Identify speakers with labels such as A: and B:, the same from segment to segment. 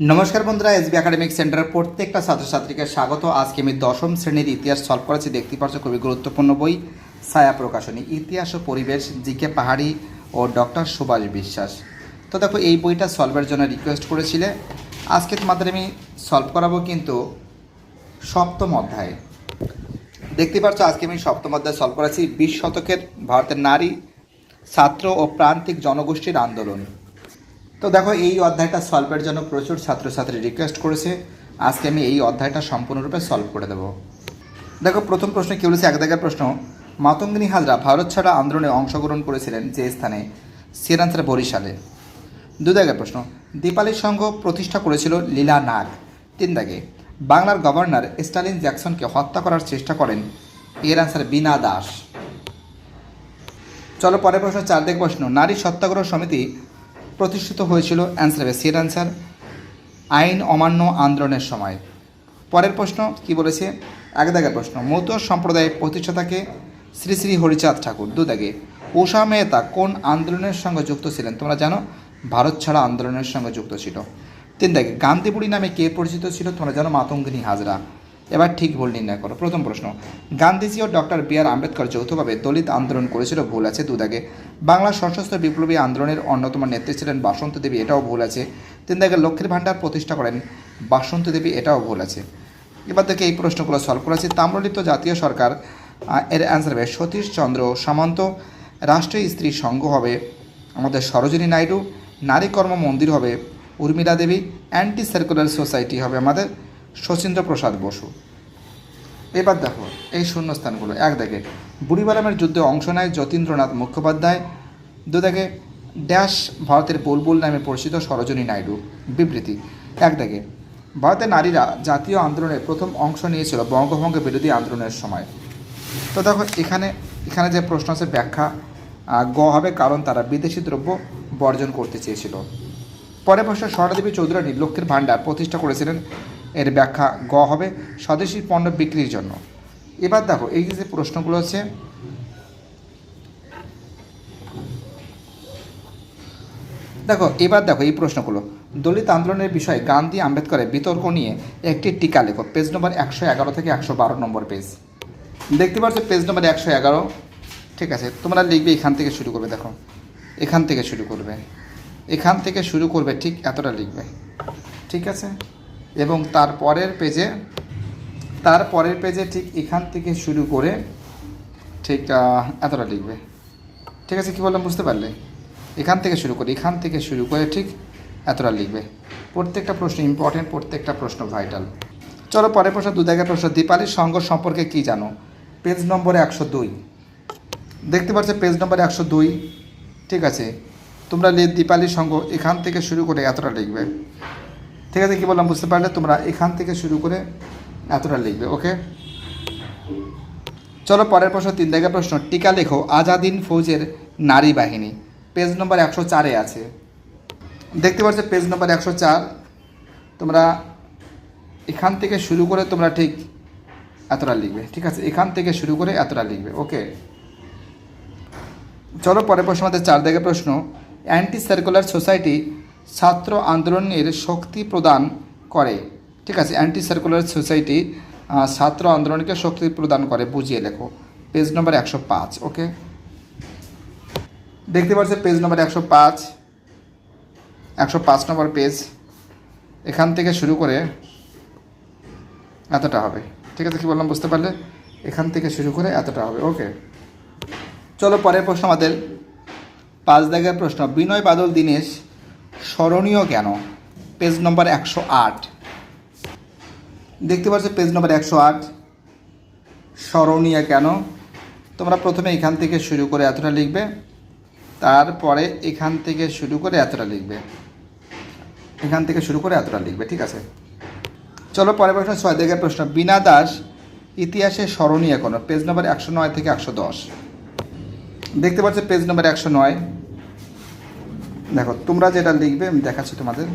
A: নমস্কার বন্ধুরা SB academic সেন্টারের প্রত্যেকটা ছাত্রছাত্রীকে স্বাগত। আজকে আমি দশম শ্রেণির ইতিহাস সলভ করেছি, দেখতে পাচ্ছ খুবই গুরুত্বপূর্ণ বই, ছায়া প্রকাশনী। ইতিহাস ও পরিবেশ জিকে পাহাড়ি ও ডক্টর সুভাষ বিশ্বাস। তো দেখো, এই বইটা সলভের জন্য রিকোয়েস্ট করেছিলে। আজকে তোমাদের আমি সলভ করাবো কিন্তু সপ্তম অধ্যায়। দেখতে পাচ্ছ, আজকে আমি সপ্তম অধ্যায় সলভ করেছি বিশ শতকের ভারতের নারী, ছাত্র ও প্রান্তিক জনগোষ্ঠীর আন্দোলন। তো দেখো, এই অধ্যায়টা সলভের জন্য প্রচুর ছাত্রছাত্রী রিকোয়েস্ট করেছে। আজকে আমি এই অধ্যায়টা সম্পূর্ণরূপে সলভ করে দেবো। দেখো, প্রথম প্রশ্ন কি বলেছে? এক দাগের প্রশ্ন, মাতঙ্গিনী হাজরা ভারত ছাড়া আন্দোলনে অংশগ্রহণ করেছিলেন যে স্থানে? সিরান্সার বরিশালে। দু দাগের প্রশ্ন, দীপালি সংঘ প্রতিষ্ঠা করেছিল লীলা নাগ। তিন দাগে, বাংলার গভর্নর স্টালিন জ্যাকসনকে হত্যা করার চেষ্টা করেন এর আনসার বিনা দাস। চলো, পরের প্রশ্ন চার দিক প্রশ্ন, নারী সত্যাগ্রহ সমিতি প্রতিষ্ঠিত হয়েছিল অ্যান্সার হবে সির অ্যান্সার আইন অমান্য আন্দোলনের সময়। পরের প্রশ্ন কি বলেছে? এক দাগের প্রশ্ন মতুয়া সম্প্রদায়ের প্রতিষ্ঠাতাকে শ্রী শ্রী হরিচাঁদ ঠাকুর, দু দাগে উষা মেহতা কোন আন্দোলনের সঙ্গে যুক্ত ছিলেন? তোমরা জানো, ভারত ছাড়া আন্দোলনের সঙ্গে যুক্ত ছিল। তিন দাগে গান্ধীপুরী নামে কে পরিচিত ছিল? তোমরা জানো, মাতঙ্গিনী হাজরা। এবার ঠিক ভুল নির্ণয় করো। প্রথম প্রশ্ন, গান্ধীজি ও ডক্টর বি আর আম্বেদকর যৌথভাবে দলিত আন্দোলন করেছিল, ভুল আছে দুদাগে। বাংলা সশস্ত্র বিপ্লবী আন্দোলনের অন্যতম নেত্রী ছিলেন বাসন্ত দেবী, এটাও ভুল আছে। তিন দাগে লক্ষ্মীর ভাণ্ডার প্রতিষ্ঠা করেন বাসন্ত দেবী, এটাও ভুল আছে। এবার থেকে এই প্রশ্নগুলো সলভ করেছি। তাম্রলিপ্ত জাতীয় সরকার এর অ্যান্সার হবে সতীশ চন্দ্র সামন্ত। রাষ্ট্রীয় স্ত্রী সংঘ হবে আমাদের সরোজিনী নাইডু। নারী কর্ম মন্দির হবে Urmila Devi. Anti circular society হবে আমাদের শচীন্দ্র প্রসাদ বসু। এবার দেখো, এই শূন্যস্থানগুলো। এক দেখে, বুড়িবালামের যুদ্ধে অংশ নেয় যতীন্দ্রনাথ মুখোপাধ্যায়। দু দেখে, ড্যাশ ভারতের বুলবুল নামে পরিচিত সরোজনী নাইডু। বিবৃতি, এক দেখে, ভারতের নারীরা জাতীয় আন্দোলনে প্রথম অংশ নিয়েছিল বঙ্গভঙ্গ বিরোধী আন্দোলনের সময়। তো দেখো, এখানে এখানে যে প্রশ্ন আছে, ব্যাখ্যা গ হবে কারণ তারা বিদেশি দ্রব্য বর্জন করতে চেয়েছিল। পরে প্রশ্ন, স্বর্ণদেবী চৌধুরানী লক্ষ্মীর ভাণ্ডার প্রতিষ্ঠা করেছিলেন এর ব্যাখ্যা গ হবে, স্বদেশি পণ্য বিক্রির জন্য। এবার দেখো, এই যে প্রশ্নগুলো হচ্ছে দেখো, এবার দেখো এই প্রশ্নগুলো। দলিত আন্দোলনের বিষয়ে গান্ধী আম্বেদকরের বিতর্ক নিয়ে একটি টিকা লেখো, পেজ নম্বর একশো এগারো থেকে একশো বারো নম্বর পেজ। দেখতে পাচ্ছ পেজ নম্বর একশো এগারো? ঠিক আছে, তোমরা লিখবে এখান থেকে শুরু করবে, দেখো। এখান থেকে শুরু করবে। এখান থেকে শুরু করবে, ঠিক এতটা লিখবে। ঠিক আছে? এবং তার পরের পেজে, তার পরের পেজে ঠিক এখান থেকে শুরু করে ঠিক এতটা লিখবে। ঠিক আছে, কি বললাম, বুঝতে পারলে? এখান থেকে শুরু করে, এখান থেকে শুরু করে ঠিক এতটা লিখবে। প্রত্যেকটা প্রশ্ন ইম্পর্টেন্ট প্রত্যেকটা প্রশ্ন ভাইটাল চলো, পরের প্রশ্ন দু জায়গায় প্রশ্ন, দীপালির সঙ্গ সম্পর্কে কি জানো? পেজ নম্বরে একশো দুই। দেখতে পাচ্ছ, পেজ নম্বরে একশো দুই। ঠিক আছে, তোমরা লে দীপালির সঙ্গ এখান থেকে শুরু করে এতটা লিখবে। ঠিক আছে, কি বললাম বুঝতে পারলে? তোমরা এখান থেকে শুরু করে এতটা লিখবে, ওকে? চলো পরের প্রশ্ন, তিন জায়গায় প্রশ্ন। টিকা লেখো, আজাদিন ফৌজের নারী বাহিনী। পেজ নম্বর একশো চারে আছে। দেখতে পাচ্ছ, পেজ নম্বর একশো চার। তোমরা এখান থেকে শুরু করে তোমরা ঠিক এতটা লিখবে, ঠিক আছে? এখান থেকে শুরু করে এতটা লিখবে, ওকে? চলো পরের প্রশ্ন, আমাদের চার দিকে প্রশ্ন। অ্যান্টি সার্কুলার সোসাইটি ছাত্র আন্দোলনের শক্তি প্রদান করে। ঠিক আছে অ্যান্টি সার্কুলার সোসাইটি ছাত্র আন্দোলনকে শক্তি প্রদান করে। বুঝিয়ে লেখো। পেজ নম্বর একশো পাঁচ ওকে দেখতে পাচ্ছ পেজ নম্বর একশো পাঁচ? একশো পাঁচ নম্বর পেজ এখান থেকে শুরু করে এতটা হবে। ঠিক আছে, কি বললাম, বুঝতে পারলে? এখান থেকে শুরু করে এতটা হবে ওকে চলো, পরের প্রশ্ন আমাদের। পাঁচ দাগের প্রশ্ন। বিনয় বাদল দীনেশ স্মরণীয় কেন? পেজ নম্বর একশো আট। দেখতে পাচ্ছ পেজ নম্বর একশো আট? স্মরণীয় কেন? তোমরা প্রথমে এখান থেকে শুরু করে এতটা লিখবে, তারপরে এখান থেকে শুরু করে এতটা লিখবে। এখান থেকে শুরু করে এতটা লিখবে, ঠিক আছে? চলো পরের প্রশ্ন ছয় দিকের প্রশ্ন। বিনা দাস ইতিহাসে স্মরণীয় কোনো? পেজ নম্বর একশো নয় থেকে একশো দশ। দেখতে পাচ্ছ পেজ নম্বর একশো নয়। দেখো, তোমরা যেটা লিখবে, আমি দেখাচ্ছি তোমাদের।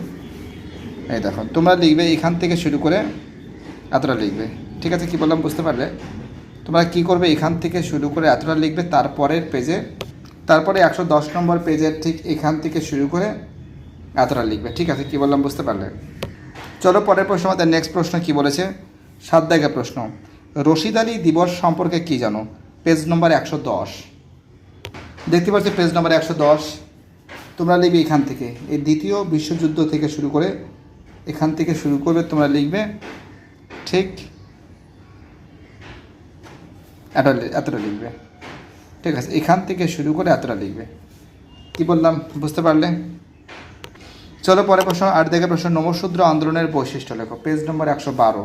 A: এই দেখো, তোমরা লিখবে এখান থেকে শুরু করে এতটা লিখবে। ঠিক আছে, কি বললাম, বুঝতে পারলে? তোমরা কি করবে, এখান থেকে শুরু করে এতটা লিখবে, তারপরের পেজে তারপরে একশো দশ নম্বর পেজের ঠিক এখান থেকে শুরু করে এতটা লিখবে। ঠিক আছে, কি বললাম, বুঝতে পারলে? চলো, পরের প্রশ্ন, আমাদের নেক্সট প্রশ্ন কি বলেছে? সাত দাগের প্রশ্ন। রশিদ আলী দিবস সম্পর্কে কি জানো? পেজ নম্বর একশো দশ। দেখতে পাচ্ছি পেজ নম্বর একশো দশ। তোমরা লিখবে এখান থেকে। এই দ্বিতীয় বিশ্বযুদ্ধ থেকে শুরু করে এখান থেকে শুরু করবে, তোমরা লিখবে ঠিক এতটা এতটা লিখবে। ঠিক আছে, এখান থেকে শুরু করে এতটা লিখবে। কি বললাম? বুঝতে পারলে? চলো পরে প্রশ্ন আট দেখে প্রশ্ন, নমশূদ্র আন্দোলনের বৈশিষ্ট্য লেখো। পেজ নম্বর একশো বারো।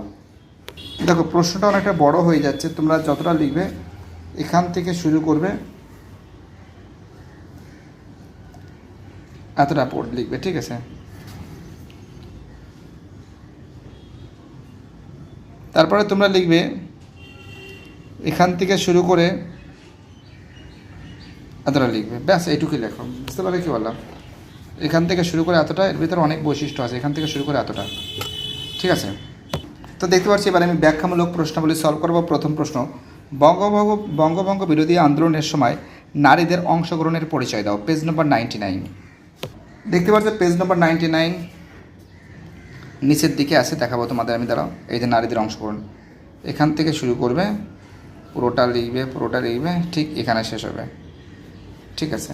A: দেখো, প্রশ্নটা অনেকটা বড় হয়ে যাচ্ছে, তোমরা যতটা লিখবে এখান থেকে শুরু করবে। এতটা পড় লিখবে, ঠিক আছে? তারপরে তোমরা লিখবে, এখান থেকে শুরু করে এতটা লিখবে। ব্যাস, এইটুকুই লেখো। বুঝতে পারলে কি বললাম? এখান থেকে শুরু করে এতটা, এর ভিতরে অনেক বৈশিষ্ট্য আছে। এখান থেকে শুরু করে এতটা। ঠিক আছে? তো দেখতে পাচ্ছি, এবার আমি ব্যাখ্যামূলক প্রশ্নাবলী সলভ করব। প্রথম প্রশ্ন, বঙ্গভঙ্গ বঙ্গভঙ্গ বিরোধী আন্দোলনের সময় নারীদের অংশগ্রহণের পরিচয় দাও। পেজ নম্বর নাইনটি নাইন দেখতে পাচ্ছ পেজ নম্বর নাইনটি নাইন নিচের দিকে আছে, দেখাবো তোমাদের আমি, দাঁড়াও। এই যে নারীদের অংশগ্রহণ। এখান থেকে শুরু করবে, পুরোটা লিখবে পুরোটা লিখবে, ঠিক এখানে শেষ হবে। ঠিক আছে?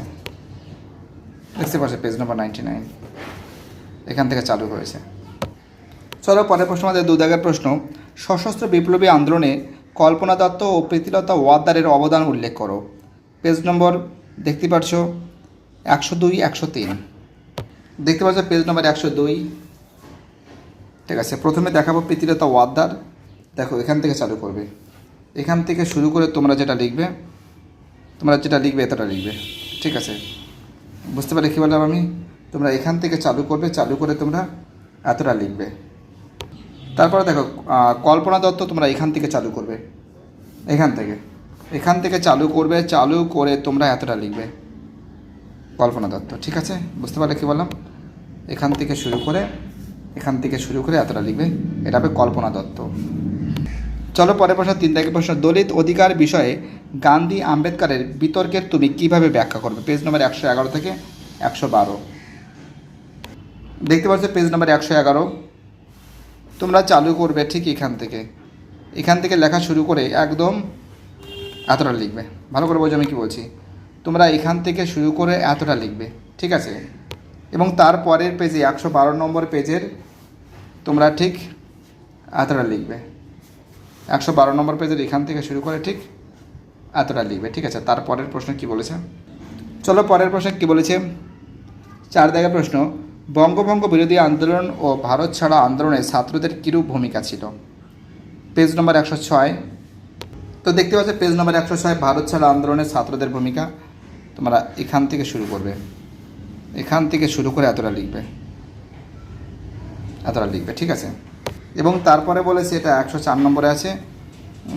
A: দেখতে পাচ্ছ পেজ নম্বর নাইনটি নাইন এখান থেকে চালু হয়েছে। চলো, পরের প্রশ্ন আমাদের দু দাগের প্রশ্ন। সশস্ত্র বিপ্লবী আন্দোলনে কল্পনা দত্ত ও প্রীতিলতা ওয়াদ্দারের অবদান উল্লেখ করো। পেজ নম্বর দেখতে পাচ্ছ, একশো দুই, একশো তিন। দেখতে পাচ্ছ পেজ নম্বর একশো দুই। ঠিক আছে, প্রথমে দেখাবো প্রীতিলতা ওয়াদ্দার। দেখো, এখান থেকে চালু করবে। এখান থেকে শুরু করে তোমরা যেটা লিখবে, তোমরা যেটা লিখবে, এতটা লিখবে। ঠিক আছে? বুঝতে পারলে কী বললাম আমি? তোমরা এখান থেকে চালু করবে, চালু করে তোমরা এতটা লিখবে। তারপরে দেখো কল্পনা দত্ত তোমরা এখান থেকে চালু করবে। এখান থেকে। এখান থেকে চালু করবে, চালু করে তোমরা এতটা লিখবে। কল্পনা দত্ত। ঠিক আছে? বুঝতে পারলে কী বললাম? এখান থেকে শুরু করে, এখান থেকে শুরু করে এতটা লিখবে। এটা হবে কল্পনা দত্ত। চলো পরের প্রশ্ন, তিন থেকে প্রশ্ন। দলিত অধিকার বিষয়ে গান্ধী আম্বেদকারের বিতর্কের তুমি কীভাবে ব্যাখ্যা করবে? পেজ নম্বর একশো এগারো থেকে একশো বারো। দেখতে পাচ্ছ পেজ নম্বর একশো এগারো? তোমরা চালু করবে ঠিক এখান থেকে। এখান থেকে লেখা শুরু করে একদম এতটা লিখবে। ভালো করে বোঝো আমি কী বলছি। তোমরা এখান থেকে শুরু করে এতটা লিখবে। ঠিক আছে? এবং তার পরের পেজে একশো বারো নম্বর পেজের তোমরা ঠিক এতটা লিখবে। একশো বারো নম্বর পেজের এখান থেকে শুরু করে ঠিক এতটা লিখবে। ঠিক আছে তারপরের প্রশ্ন কি বলেছে? চলো পরের প্রশ্ন কি বলেছে? চার দেখা প্রশ্ন, বঙ্গভঙ্গ বিরোধী আন্দোলন ও ভারত ছাড়া আন্দোলনে ছাত্রদের কিরূপ ভূমিকা ছিল? পেজ নম্বর একশো ছয়। তো দেখতে পাচ্ছ পেজ নম্বর একশো ছয়, ভারত ছাড়া আন্দোলনে ছাত্রদের ভূমিকা তোমরা এখান থেকে শুরু করবে। এখান থেকে শুরু করে এতটা লিখবে। এতটা লিখবে, ঠিক আছে? এবং তারপরে বলেছে এটা একশো চার নম্বরে আছে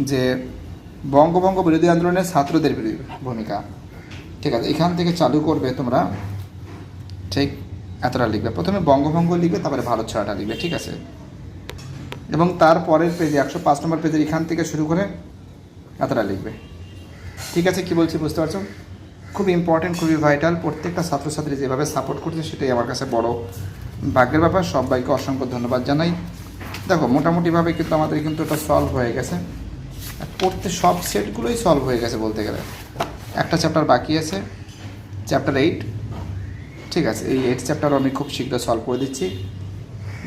A: যে বঙ্গভঙ্গ বিরোধী আন্দোলনের ছাত্রদের ভূমিকা। ঠিক আছে, এখান থেকে চালু করবে তোমরা, ঠিক এতটা লিখবে। প্রথমে বঙ্গভঙ্গ লিখবে, তারপরে ভারত ছাড়াটা লিখবে, ঠিক আছে? এবং তারপরের পেজে একশো পাঁচ নম্বর পেজের এখান থেকে শুরু করে এতটা লিখবে। ঠিক আছে, কি বলছি বুঝতে পারছ? খুব ইম্পর্টেন্ট খুবই ভাইটাল প্রত্যেকটা ছাত্রছাত্রী যেভাবে সাপোর্ট করছে, সেটাই আমার কাছে বড় ভাগ্যের ব্যাপার। সবাইকে অসংখ্য ধন্যবাদ জানাই। দেখো, মোটামুটিভাবে কিন্তু আমাদের কিন্তু এটা সলভ হয়ে গেছে। পড়তে সব সেটগুলোই সলভ হয়ে গেছে বলতে গেলে। একটা চ্যাপ্টার বাকি আছে চ্যাপ্টার এইট ঠিক আছে, এই এইট চ্যাপ্টারও আমি খুব শীঘ্র সলভ করে দিচ্ছি।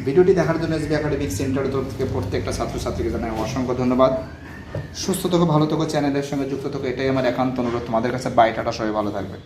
A: ভিডিওটি দেখার জন্য এসবি একাডেমিক সেন্টারের তরফ থেকে প্রত্যেকটা ছাত্রছাত্রীকে জানাই অসংখ্য ধন্যবাদ। সুস্থ থাকো, ভালো থাকো, চ্যানেলের সঙ্গে যুক্ত থাকো, এটাই আমার একান্ত অনুরোধ। তোমাদের কাছে বাইটাটা সবাই ভালো থাকবে।